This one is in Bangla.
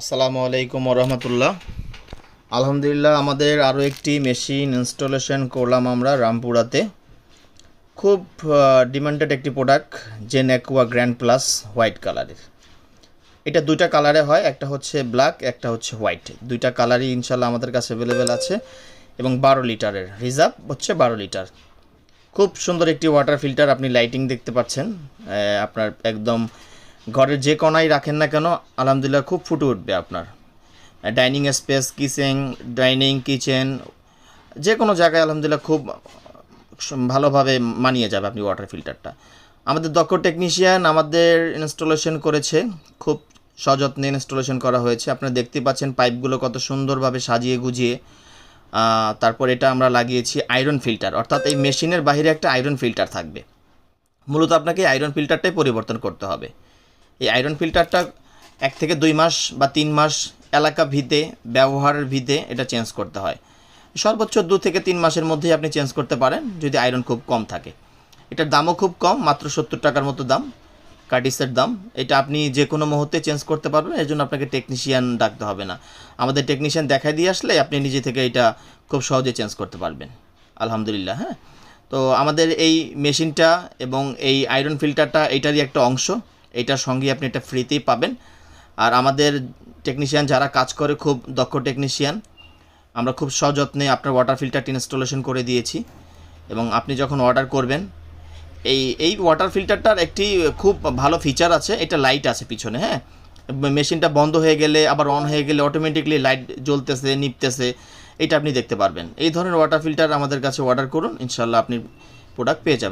আসসালামু আলাইকুম রহমতুল্লাহ। আলহামদুলিল্লাহ, আমাদের আরও একটি মেশিন ইনস্টলেশন করলাম আমরা রামপুরাতে। খুব ডিমান্ডেড একটি product Zen aqua grand plus white কালারের। এটা দুইটা কালারে হয়, একটা হচ্ছে ব্ল্যাক, একটা হচ্ছে হোয়াইট। দুইটা কালারই ইনশাল্লাহ আমাদের কাছে অ্যাভেলেবেল আছে এবং বারো লিটারের। রিজার্ভ হচ্ছে বারো লিটার। খুব সুন্দর একটি ওয়াটার ফিল্টার আপনি লাইটিং দেখতে পাচ্ছেন। আপনার একদম ঘরের যে কোনায় রাখেন না কেন, আলহামদুলিল্লাহ খুব ফুটে উঠবে আপনার। Dining space, kitchen, dining kitchen, যে কোনো জায়গায় আলহামদুলিল্লাহ খুব ভালোভাবে মানিয়ে যাবে আপনি ওয়াটার ফিল্টারটা আমাদের দক্ষ টেকনিশিয়ান আমাদের ইনস্টলেশন করেছে, খুব সযত্নে ইনস্টলেশন করা হয়েছে। আপনারা দেখতে পাচ্ছেন পাইপগুলো কত সুন্দরভাবে সাজিয়ে গুজিয়ে তারপর এটা আমরা লাগিয়েছি আয়রন ফিল্টার অর্থাৎ এই মেশিনের বাইরে একটা আয়রন ফিল্টার থাকবে। মূলত আপনাকে আয়রন ফিল্টারটাই পরিবর্তন করতে হবে। এই আয়রন ফিল্টারটা এক থেকে দুই মাস বা তিন মাস এলাকা ভিতে ব্যবহারের ভিতে এটা চেঞ্জ করতে হয়। সর্বোচ্চ দু থেকে তিন মাসের মধ্যেই আপনি চেঞ্জ করতে পারেন যদি আয়রন খুব কম থাকে। এটার দামও খুব কম, মাত্র সত্তর টাকার মতো দাম, কার্টিসের দাম। এটা আপনি যে কোনো মুহূর্তে চেঞ্জ করতে পারবেন, এর জন্য আপনাকে টেকনিশিয়ান ডাকতে হবে না। আমাদের টেকনিশিয়ান দেখাই দিয়ে আসলে আপনি নিজে থেকে এটা খুব সহজে চেঞ্জ করতে পারবেন। আলহামদুলিল্লাহ হ্যাঁ? তো আমাদের এই মেশিনটা এবং এই আয়রন ফিল্টারটা এটারই একটা অংশ। এটার সঙ্গে আপনি এটা ফ্রিতেই পাবেন। আর আমাদের টেকনিশিয়ান যারা কাজ করে, খুব দক্ষ টেকনিশিয়ান আমরা খুব সযত্নে আপনার ওয়াটার ফিল্টারটি ইনস্টলেশন করে দিয়েছি। এবং আপনি যখন অর্ডার করবেন, এই এই ওয়াটার ফিল্টারটার একটি খুব ভালো ফিচার আছে, এটা লাইট আছে পিছনে হ্যাঁ? মেশিনটা বন্ধ হয়ে গেলে, আবার অন হয়ে গেলে অটোমেটিকলি লাইট জ্বলতেছে, নিপতেছে, এটা আপনি দেখতে পারবেন। এই ধরনের ওয়াটার ফিল্টার আমাদের কাছে অর্ডার করুন ইনশাল্লাহ আপনি প্রোডাক্ট পেয়ে যাবেন।